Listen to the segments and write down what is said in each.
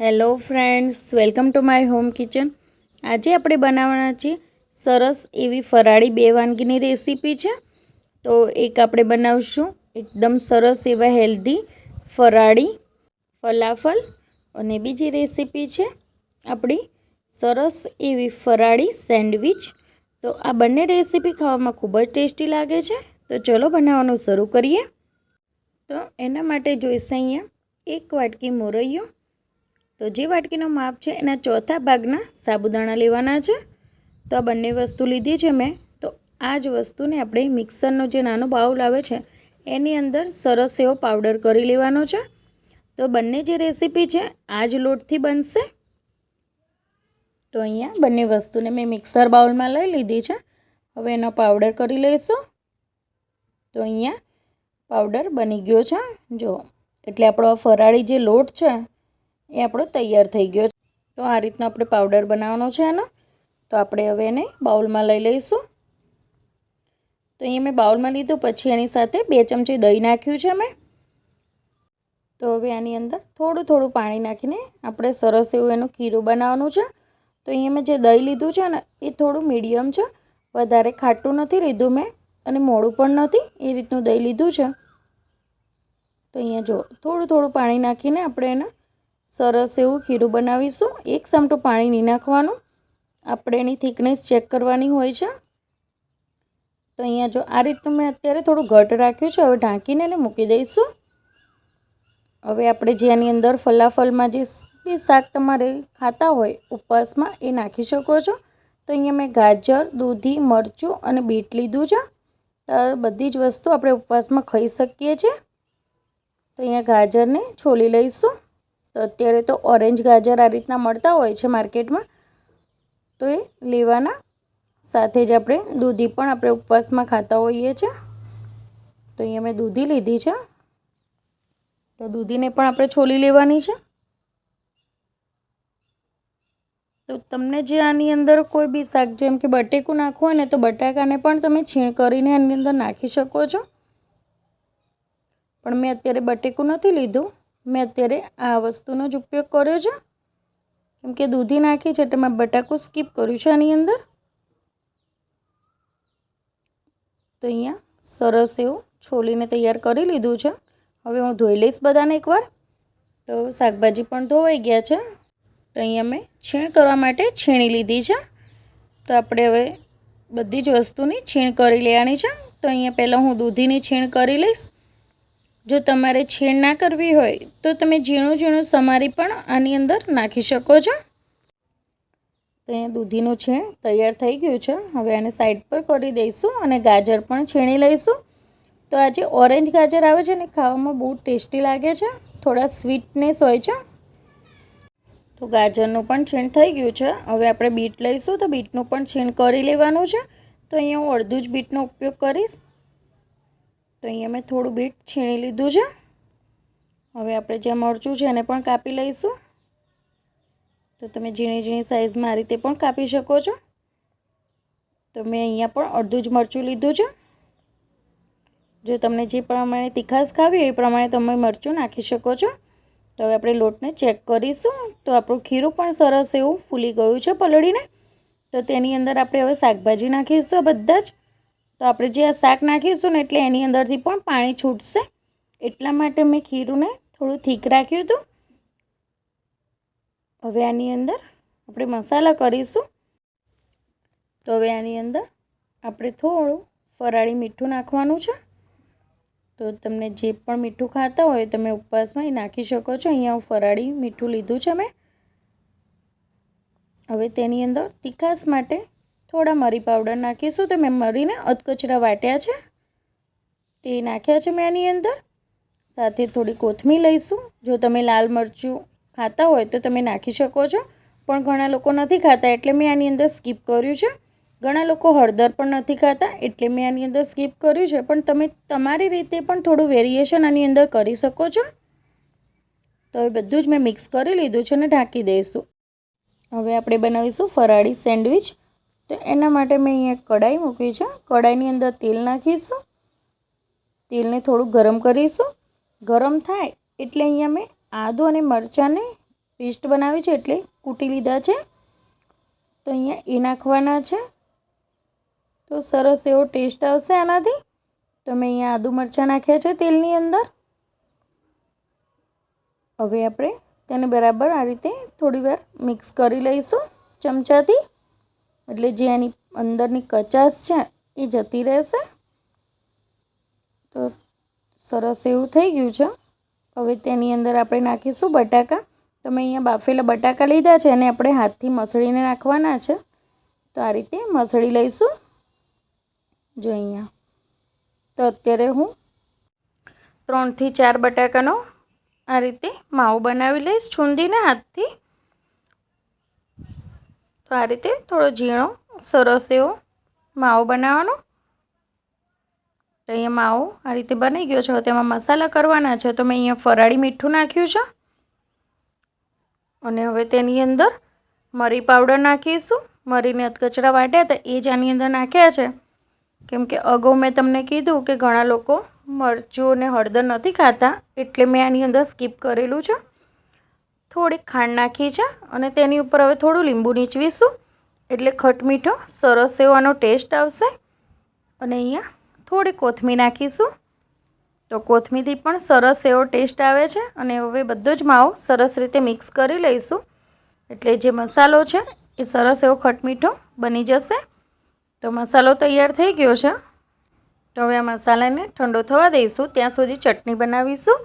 Hello friends, welcome to my home kitchen. આજે આપણે બનાવવાના છીએ સરસ એવી ફરાળી બે વાનગીની રેસીપી છે. તો એક આપણે બનાવશું એકદમ સરસ એવા હેલ્ધી ફરાળી ફલાફલ અને બીજી રેસીપી છે આપણી સરસ એવી ફરાળી સેન્ડવિચ. તો આ બંને રેસીપી ખાવામાં ખૂબ જ ટેસ્ટી લાગે છે. તો ચલો બનાવવાનું શરૂ કરીએ. તો એના માટે જોઈશે અહીંયા એક વાટકી મોરૈયો તો જે વાટકીનો માપ છે, એના ચોથા ભાગના સાબુદાણા લેવાના છે. તો આ બંને વસ્તુ લીધી છે મેં. તો આ જ વસ્તુને આપણે મિક્સરનો જે નાનો બાઉલ આવે છે, એની અંદર સરસ એવો પાવડર કરી લેવાનો છે. તો બંને જે રેસીપી છે, આ જ લોટથી બનશે. તો અહીંયા બંને વસ્તુને મેં મિક્સર બાઉલમાં લઈ લીધી છે. હવે એનો પાવડર કરી લઈશું. તો અહીંયા પાવડર બની ગયો છે. જો, એટલે આપણો ફરાળી જે લોટ છે એ આપણો તૈયાર થઈ ગયો તો આ રીતનો આપણે પાવડર બનાવવાનો છે આનો. તો આપણે હવે એને બાઉલમાં લઈ લઈશું. તો અહીંયા મેં બાઉલમાં લીધું, પછી એની સાથે બે ચમચી દહીં નાખ્યું છે મેં. તો હવે આની અંદર થોડું થોડું પાણી નાખીને આપણે સરસ એવું એનું ખીરું બનાવવાનું છે. તો અહીંયા મેં જે દહીં લીધું છે ને, એ થોડું મીડિયમ છે. વધારે ખાટું નથી લીધું મેં અને મોડું પણ નથી એ રીતનું દહીં લીધું છે. તો અહીંયા જો, થોડું થોડું પાણી નાખીને આપણે એને સરસ એવું ખીરું બનાવીશું. એક ચમટું પાણી નહીં નાખવાનું. આપણે એની થિકનેસ ચેક કરવાની હોય છે. તો અહીંયા જો આ રીતનું મેં અત્યારે થોડું ઘટ રાખ્યું છે, હવે ઢાંકીને એને મૂકી દઈશું. હવે આપણે જે આની અંદર ફલાફલમાં જે બી શાક તમારે ખાતા હોય, ઉપવાસમાં એ નાખી શકો છો. તો અહીંયા મેં ગાજર, દૂધી, મરચું અને બીટ લીધું છે. બધી જ વસ્તુ આપણે ઉપવાસમાં ખાઈ શકીએ છીએ. તો અહીંયા ગાજરને છોલી લઈશું. તો અત્યારે તો ઓરેન્જ ગાજર આ રીતના મળતા હોય છે માર્કેટમાં. તો એ લેવાના. સાથે જ આપણે દૂધી પણ આપણે ઉપવાસમાં ખાતા હોઈએ છીએ તો અહીંયા મેં દૂધી લીધી છે. તો દૂધીને પણ આપણે છોલી લેવાની છે. તો તમને જે આની અંદર કોઈ બી શાક, જેમ કે બટેકું નાખવું હોય ને તો બટાકાને પણ તમે છીણ કરીને આની અંદર નાખી શકો છો. પણ મેં અત્યારે બટેકું નથી લીધું. મેં અત્યારે આ વસ્તુનો જ ઉપયોગ કર્યો છે. કેમ કે દૂધી નાખી છે એટલે મેં બટાકું સ્કીપ કર્યું છે આની અંદર. તો અહીંયા સરસ એવું છોલીને તૈયાર કરી લીધું છે. હવે હું ધોઈ લઈશ બધાને એકવાર. તો શાકભાજી પણ ધોવાઈ ગયા છે. તો અહીંયા મેં છીણ કરવા માટે છીણી લીધી છે. તો આપણે હવે બધી જ વસ્તુની છીણ કરી લેવાની છે. તો અહીંયા પહેલાં હું દૂધીની છીણ કરી લઈશ. જો તમારે છીણ ના કરવી હોય, તો તમે ઝીણું ઝીણું સમારી પણ આની અંદર નાખી શકો છો. તો અહીંયા દૂધીનું છીણ તૈયાર થઈ ગયું છે. હવે આને સાઈડ પર કરી દઈશું અને ગાજર પણ છીણી લઈશું. તો આજે ઓરેન્જ ગાજર આવે છે ને ખાવામાં બહુ ટેસ્ટી લાગે છે. થોડા સ્વીટનેસ હોય છે. તો ગાજરનું પણ છીણ થઈ ગયું છે. હવે આપણે બીટ લઈશું તો બીટનું પણ છીણ કરી લેવાનું છે. તો અહીંયા હું અડધું જ બીટનો ઉપયોગ કરીશ. તો અહીંયા મેં થોડું બીટ છીણી લીધું છે. હવે આપણે જે મરચું છે એને પણ કાપી લઈશું. તો તમે ઝીણી ઝીણી સાઇઝમાં આ રીતે પણ કાપી શકો છો. તો મેં અહીંયા પણ અડધું જ મરચું લીધું છે. જો તમને જે પ્રમાણે તીખાસ ખાવી એ પ્રમાણે તમે મરચું નાખી શકો છો. તો હવે આપણે લોટને ચેક કરીશું. તો આપણું ખીરું પણ સરસ એવું ફૂલી ગયું છે પલળીને. તો તેની અંદર આપણે હવે શાકભાજી નાખીશું બધા જ. તો આપણે જે આ શાક નાખીશું ને એટલે એની અંદરથી પણ પાણી છૂટશે. એટલા માટે મેં ખીરુંને થોડું થીક રાખ્યું હતું. હવે આની અંદર આપણે મસાલા કરીશું. તો હવે આની અંદર આપણે થોડું ફરાળી મીઠું નાખવાનું છે. તો તમને જે પણ મીઠું ખાતા હોય તમે ઉપવાસમાં એ નાખી શકો છો. અહીંયા હું ફરાળી મીઠું લીધું છે મેં. હવે તેની અંદર તીખાસ માટે થોડા મરી પાવડર નાખીશું. તો મેં મરીને અધકચરા વાટ્યા છે. તે નાખ્યા છે મેં આની અંદર. સાથે થોડી કોથમીર લઈશું. જો તમે લાલ મરચું ખાતા હોય તો તમે નાખી શકો છો. પણ ઘણા લોકો નથી ખાતા, એટલે મેં આની અંદર સ્કીપ કર્યું છે. ઘણા લોકો હળદર પણ નથી ખાતા, એટલે મેં આની અંદર સ્કીપ કર્યું છે. પણ તમે તમારી રીતે પણ થોડું વેરિએશન આની અંદર કરી શકો છો. તો હવે બધું જ મેં મિક્સ કરી લીધું છે અને ઢાંકી દઈશું. હવે આપણે બનાવીશું ફરાળી સેન્ડવિચ તો એના માટે મેં અહીંયા કઢાઈ મૂકી છે. કઢાઈની અંદર તેલ નાખીશું. તેલને થોડું ગરમ કરીશું. ગરમ થાય એટલે અહીંયા મેં આદું અને મરચાંને પેસ્ટ બનાવી છે એટલે કૂટી લીધા છે. તો અહીંયા એ નાખવાના છે. તો સરસ એવો ટેસ્ટ આવશે આનાથી. તો મેં અહીંયા આદુ મરચાં નાખ્યા છે તેલની અંદર. હવે આપણે તેને બરાબર આ રીતે થોડીવાર મિક્સ કરી લઈશું ચમચાથી. એટલે જે એની અંદરની કચાશ છે, એ જતી રહેશે. તો સરસ એવું થઈ ગયું છે. હવે તેની અંદર આપણે નાખીશું બટાકા. તો મેં અહીંયા બાફેલા બટાકા લીધા છે અને આપણે હાથથી મસળીને નાખવાના છે. તો આ રીતે મસળી લઈશું. જો અહીંયા. તો અત્યારે હું ત્રણથી ચાર બટાકાનો આ રીતે માવો બનાવી લઈશ, છૂંદીને હાથથી. તો આ રીતે થોડો ઝીણો, સરસ એવો માવો બનાવવાનો. અહીંયા માવો આ રીતે બની ગયો છે. તેમાં મસાલા કરવાના છે. તો મેં અહીંયા ફરાળી મીઠું નાખ્યું છે. અને હવે તેની અંદર મરી પાવડર નાખીશું. મરીને અધકચરા વાટ્યા હતા. એ જ આની અંદર નાખ્યા છે. કેમ કે અગાઉ મેં તમને કીધું કે ઘણા લોકો મરચું અને હળદર નથી ખાતા. એટલે મેં આની અંદર સ્કીપ કરેલું છે. થોડીક ખાંડ નાખી છે અને તેની ઉપર હવે થોડું લીંબુ નીચવીશું. એટલે ખટમીઠો સરસ એવો આનો ટેસ્ટ આવશે. અને અહીંયા થોડી કોથમીર નાખીશું. તો કોથમીરથી પણ સરસ એવો ટેસ્ટ આવે છે અને હવે બધો જ માવો સરસ રીતે મિક્સ કરી લઈશું. એટલે જે મસાલો છે એ સરસ એવો ખટમીઠો બની જશે. તો મસાલો તૈયાર થઈ ગયો છે. તો હવે આ મસાલાને ઠંડો થવા દઈશું. ત્યાં સુધી ચટણી બનાવીશું.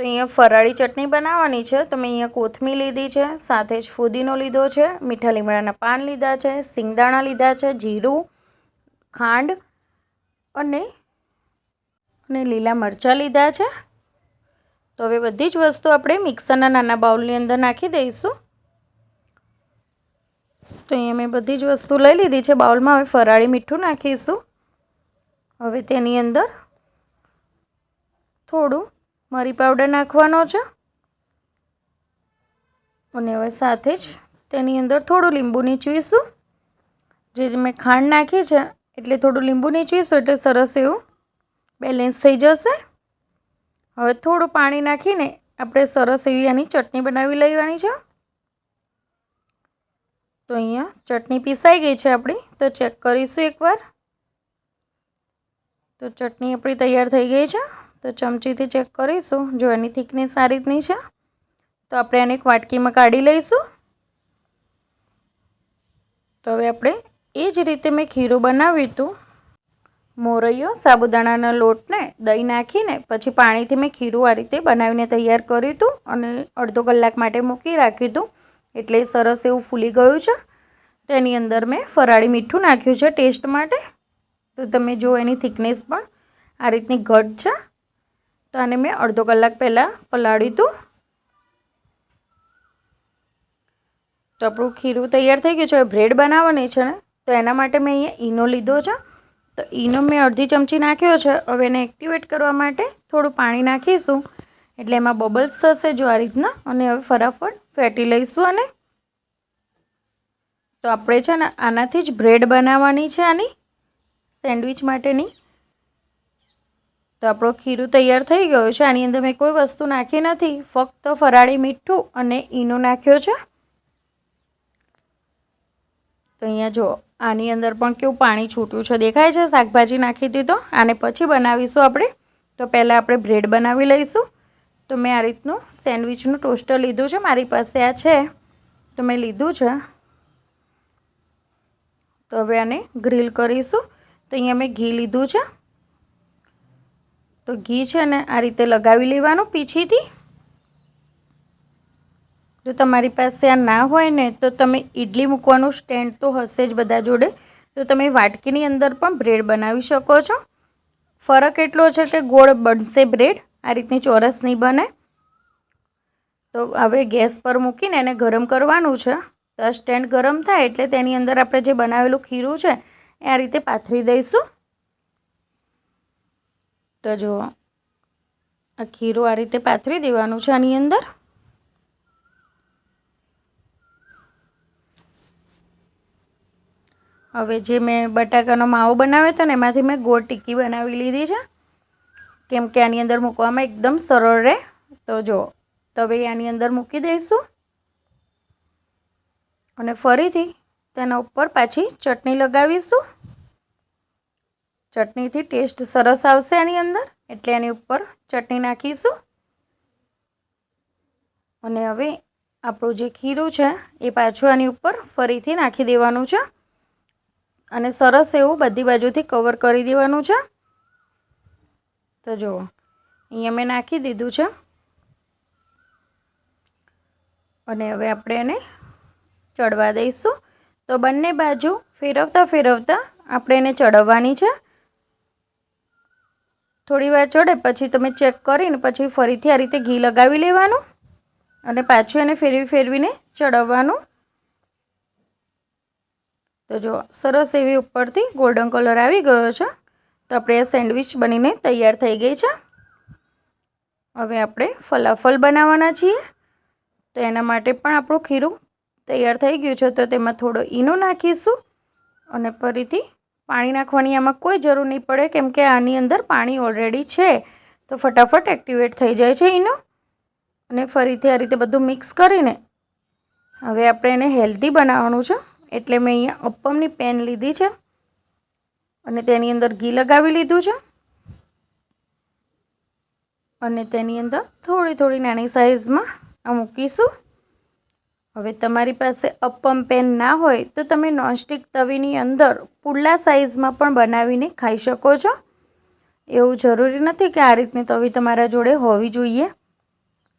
તો અહીંયા ફરાળી ચટણી બનાવવાની છે. તો મેં અહીંયા કોથમી લીધી છે, સાથે જ ફુદીનો લીધો છે, મીઠા લીમડાના પાન લીધા છે, સિંગદાણા લીધા છે, જીરું, ખાંડ અને અને લીલા મરચાં લીધા છે. તો હવે બધી જ વસ્તુ આપણે મિક્સરના નાના બાઉલની અંદર નાખી દઈશું. તો અહીંયા મેં બધી જ વસ્તુ લઈ લીધી છે. બાઉલમાં હવે ફરાળી મીઠું નાખીશું. હવે તેની અંદર થોડું મરી પાવડર નાખવાનો છે. અને હવે સાથે જ તેની અંદર થોડું લીંબુ નીચવીશું. જે મેં ખાંડ નાખી છે, એટલે થોડું લીંબુ નીચવીશું, એટલે સરસ એવું બેલેન્સ થઈ જશે. હવે થોડું પાણી નાખીને આપણે સરસ એવી આની ચટણી બનાવી લેવાની છે. તો અહીંયા ચટણી પીસાઈ ગઈ છે આપણી, તો ચેક કરીશું એકવાર. તો ચટણી આપણી તૈયાર થઈ ગઈ છે. તો ચમચીથી ચેક કરીશું જો એની થિકનેસ આ રીતની છે. તો આપણે એને એક વાટકીમાં કાઢી લઈશું. તો હવે આપણે એ જ રીતે મેં ખીરું બનાવ્યું હતું. મોરૈયો, સાબુદાણાના લોટને દહીં નાખીને પછી પાણીથી મેં ખીરું આ રીતે બનાવીને તૈયાર કર્યું હતું અને અડધો કલાક માટે મૂકી રાખ્યું હતું. એટલે સરસ એવું ફૂલી ગયું છે. તેની અંદર મેં ફરાળી મીઠું નાખ્યું છે ટેસ્ટ માટે. તો તમે જો એની થિકનેસ પણ. આ રીતની ઘટ છે. તો આને મેં અડધો કલાક પહેલાં પલાળ્યું હતું. તો આપણું ખીરું તૈયાર થઈ ગયું છે. બ્રેડ બનાવવાની છે ને, તો એના માટે મેં અહીંયા ઈનો લીધો છે. તો ઈનો મેં અડધી ચમચી નાખ્યો છે. હવે એને એક્ટિવેટ કરવા માટે થોડું પાણી નાખીશું. એટલે એમાં બબલ્સ થશે જો આ રીતના. અને હવે ફટાફટ ફેટી લઈશું અને તો આપણે છે ને, આનાથી જ બ્રેડ બનાવવાની છે આની. સેન્ડવિચ માટેની તો આપણો ખીરું તૈયાર થઈ ગયો છે. આની અંદર મેં કોઈ વસ્તુ નાખી નથી. ફક્ત ફરાળી મીઠું અને ઈનો નાખ્યો છે. તો અહીંયા જો, આની અંદર પણ કેવું પાણી છૂટ્યું છે. દેખાય છે? શાકભાજી નાખી દીધો. આને પછી બનાવીશું આપણે. તો પહેલાં આપણે બ્રેડ બનાવી લઈશું. તો મેં આ રીતનું સેન્ડવિચનું ટોસ્ટર લીધું છે. મારી પાસે આ છે. તો મેં લીધું છે. તો હવે આને ગ્રીલ કરીશું. તો અહીંયા મેં ઘી લીધું છે. તો ઘી છે ને આ રીતે લગાવી લેવાનું પીછીથી. જો તમારી પાસે આ ના હોય ને તો તમે ઇડલી મૂકવાનું સ્ટેન્ડ તો હશે જ બધા જોડે. તો તમે વાટકીની અંદર પણ બ્રેડ બનાવી શકો છો. ફરક એટલો છે કે ગોળ બનશે બ્રેડ, આ રીતની ચોરસ નહીં બને. તો હવે ગેસ પર મૂકીને એને ગરમ કરવાનું છે. તો સ્ટેન્ડ ગરમ થાય એટલે તેની અંદર આપણે જે બનાવેલું ખીરું છે આ રીતે પાથરી દઈશું. તો જુઓ આ ખીરું આ રીતે પાથરી દેવાનું છે આની અંદર. હવે જે મેં બટાકાનો માવો બનાવ્યો હતો ને, એમાંથી મેં ગોળ ટીકી બનાવી લીધી છે. કેમ કે આની અંદર મૂકવામાં એકદમ સરળ રહે. તો જુઓ તો હવે આની અંદર મૂકી દઈશું. અને ફરીથી તેના ઉપર પાછી ચટણી લગાવીશું. ચટણીથી ટેસ્ટ સરસ આવશે આની અંદર, એટલે એની ઉપર ચટણી નાખીશું. અને હવે આપણું જે ખીરું છે, એ પાછું આની ઉપર ફરીથી નાખી દેવાનું છે. અને સરસ એવું બધી બાજુથી કવર કરી દેવાનું છે. તો જુઓ, અહીંયા મેં નાખી દીધું છે. અને હવે આપણે એને ચડવા દઈશું. તો બંને બાજુ ફેરવતા ફેરવતા આપણે એને ચડવવાની છે. થોડી વાર ચડે, પછી તમે ચેક કરીને પછી ફરીથી આ રીતે ઘી લગાવી લેવાનું અને પાછું એને ફેરવી ફેરવીને ચડવવાનું. તો જો, સરસ એવી ઉપરથી ગોલ્ડન કલર આવી ગયો છે. તો આપણે આ સેન્ડવિચ બનીને તૈયાર થઈ ગઈ છે. હવે આપણે ફલાફલ બનાવવાના છીએ. તો એના માટે પણ આપણું ખીરું તૈયાર થઈ ગયું છે, તો તેમાં થોડો ઈનો નાખીશું અને ફરીથી પાણી નાખવાની આમાં કોઈ જરૂર નહીં પડે, કેમ કે આની અંદર પાણી ઓલરેડી છે. તો ફટાફટ એક્ટિવેટ થઈ જાય છે ઈનો અને ફરીથી આ રીતે બધું મિક્સ કરીને હવે આપણે એને હેલ્ધી બનાવવાનું છે. એટલે મેં અહીંયા અપ્પમની પેન લીધી છે અને તેની અંદર ઘી લગાવી લીધું છે અને તેની અંદર થોડી થોડી નાની સાઇઝમાં આ મૂકીશું. હવે તમારી પાસે અપમ પેન ના હોય તો તમે નોનસ્ટિક તવીની અંદર પુડલા સાઇઝમાં પણ બનાવીને ખાઈ શકો છો. એવું જરૂરી નથી કે આ રીતની તવી તમારા જોડે હોવી જોઈએ.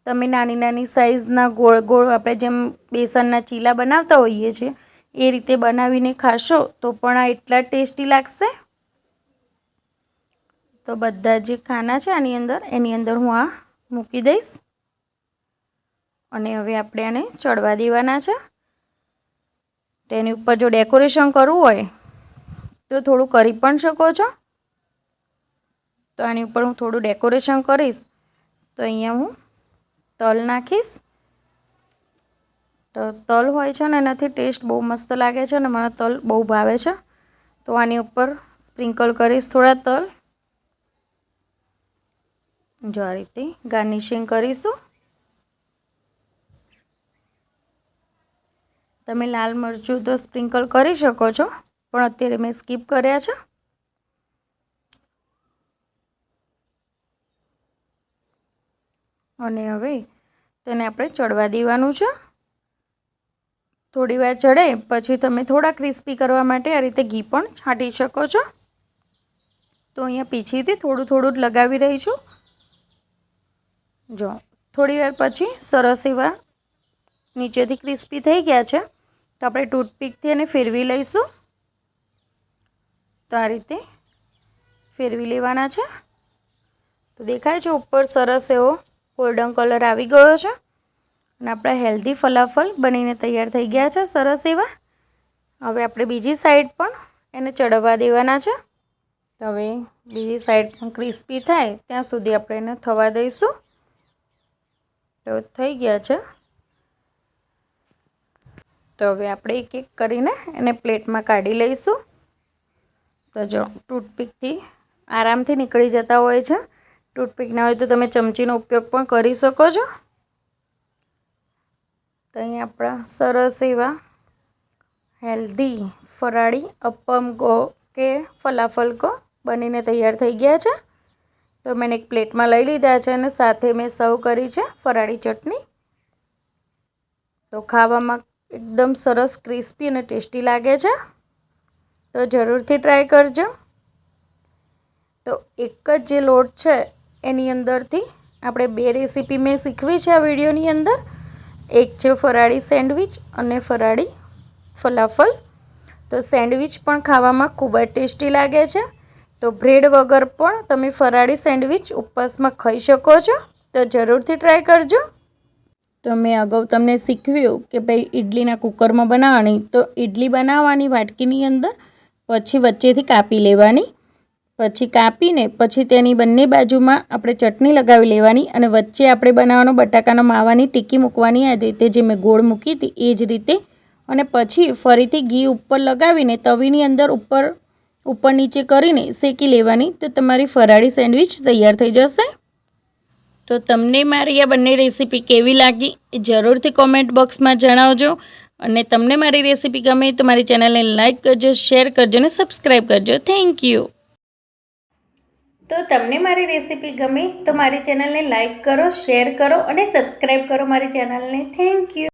તમે નાની નાની સાઇઝના ગોળ ગોળ આપણે જેમ બેસનના ચીલા બનાવતા હોઈએ છીએ, એ રીતે બનાવીને ખાશો તો પણ આ એટલા ટેસ્ટી લાગશે. તો બધા જે ખાના છે આની અંદર, એની અંદર હું આ મૂકી દઈશ. અને હવે આપણે આને ચડવા દેવાના છે. તેની ઉપર જો ડેકોરેશન કરવું હોય, તો થોડું કરી પણ શકો છો. તો આની ઉપર હું થોડું ડેકોરેશન કરીશ. તો અહીંયા હું તલ નાખીશ. તો તલ હોય છે ને, એનાથી ટેસ્ટ બહુ મસ્ત લાગે છે અને મને તલ બહુ ભાવે છે. તો આની ઉપર સ્પ્રિંકલ કરીશ થોડા તલ. જો આ રીતે ગાર્નિશિંગ કરીશું. તમે લાલ મરચું તો સ્પ્રિંકલ કરી શકો છો, પણ અત્યારે મેં સ્કીપ કર્યા છે. અને હવે તેને આપણે ચડવા દેવાનું છે. થોડી વાર ચડે, પછી તમે થોડા ક્રિસ્પી કરવા માટે આ રીતે ઘી પણ છાંટી શકો છો. તો અહીંયા પીછીથી થોડું થોડું જ લગાવી રહી છું. જો, થોડી વાર પછી સરસ એવા નીચેથી ક્રિસ્પી થઈ ગયા છે. તો આપણે ટૂથપીકથી એને ફેરવી લઈશું. તો આ રીતે ફેરવી લેવાના છે. તો દેખાય છે ઉપર સરસ એવો ગોલ્ડન કલર આવી ગયો છે. અને આપણા હેલ્ધી ફલાફલ બનીને તૈયાર થઈ ગયા છે સરસ એવા. હવે આપણે બીજી સાઈડ પણ એને ચડવવા દેવાના છે. તો હવે બીજી સાઈડ પણ ક્રિસ્પી થાય ત્યાં સુધી આપણે એને થવા દઈશું. તો થઈ ગયા છે. તો હવે આપણે એક એક કરીને એને પ્લેટમાં કાઢી લઈશું. તો જો, ટૂથપીકથી આરામથી નીકળી જતા હોય છે. ટૂથપીક ના હોય તો તમે ચમચીનો ઉપયોગ પણ કરી શકો છો. તો અહીંયા આપણા સરસ એવા હેલ્ધી ફરાળી અપમ ગો કે ફલાફલ કો બનીને તૈયાર થઈ ગયા છે. તો મેં એક પ્લેટમાં લઈ લીધા છે અને સાથે મેં સર્વ કરી છે ફરાળી ચટણી. તો ખાવામાં એકદમ સરસ, ક્રિસ્પી અને ટેસ્ટી લાગે છે. તો જરૂરથી ટ્રાય કરજો. તો એક જ જે લોટ છે એની અંદરથી આપણે બે રેસીપી મેં શીખવી છે આ વિડીયોની અંદર. એક છે ફરાળી સેન્ડવિચ અને ફરાળી ફલાફલ. તો સેન્ડવિચ પણ ખાવામાં ખૂબ જ ટેસ્ટી લાગે છે. તો બ્રેડ વગર પણ તમે ફરાળી સેન્ડવિચ ઉપવાસમાં ખાઈ શકો છો. તો જરૂરથી ટ્રાય કરજો. તો મેં અગાઉ તમને શીખવ્યું કે ભાઈ ઇડલીના કુકરમાં બનાવવાની. તો ઇડલી બનાવવાની વાટકીની અંદર, પછી વચ્ચેથી કાપી લેવાની. પછી કાપીને, પછી તેની બંને બાજુમાં આપણે ચટણી લગાવી લેવાની અને વચ્ચે આપણે બનાવવાનો બટાકાનો માવાની ટીકી મૂકવાની આ રીતે જે મેં ગોળ મૂકી હતી, એ જ રીતે. અને પછી ફરીથી ઘી ઉપર લગાવીને, તવીની અંદર ઉપર ઉપર નીચે કરીને શેકી લેવાની. તો તમારી ફરાળી સેન્ડવિચ તૈયાર થઈ જશે. તો તમને મારી આ બંને રેસીપી કેવી લાગી? જરૂરથી કોમેન્ટ બોક્સમાં જણાવજો. અને તમને મારી રેસીપી ગમે તો મારી ચેનલને લાઇક કરજો શેર કરજો અને સબસ્ક્રાઈબ કરજો. થેન્ક યુ તો તમને મારી રેસીપી ગમે તો મારી ચેનલને લાઇક કરો શેર કરો અને સબસ્ક્રાઈબ કરો મારી ચેનલને થેન્ક યુ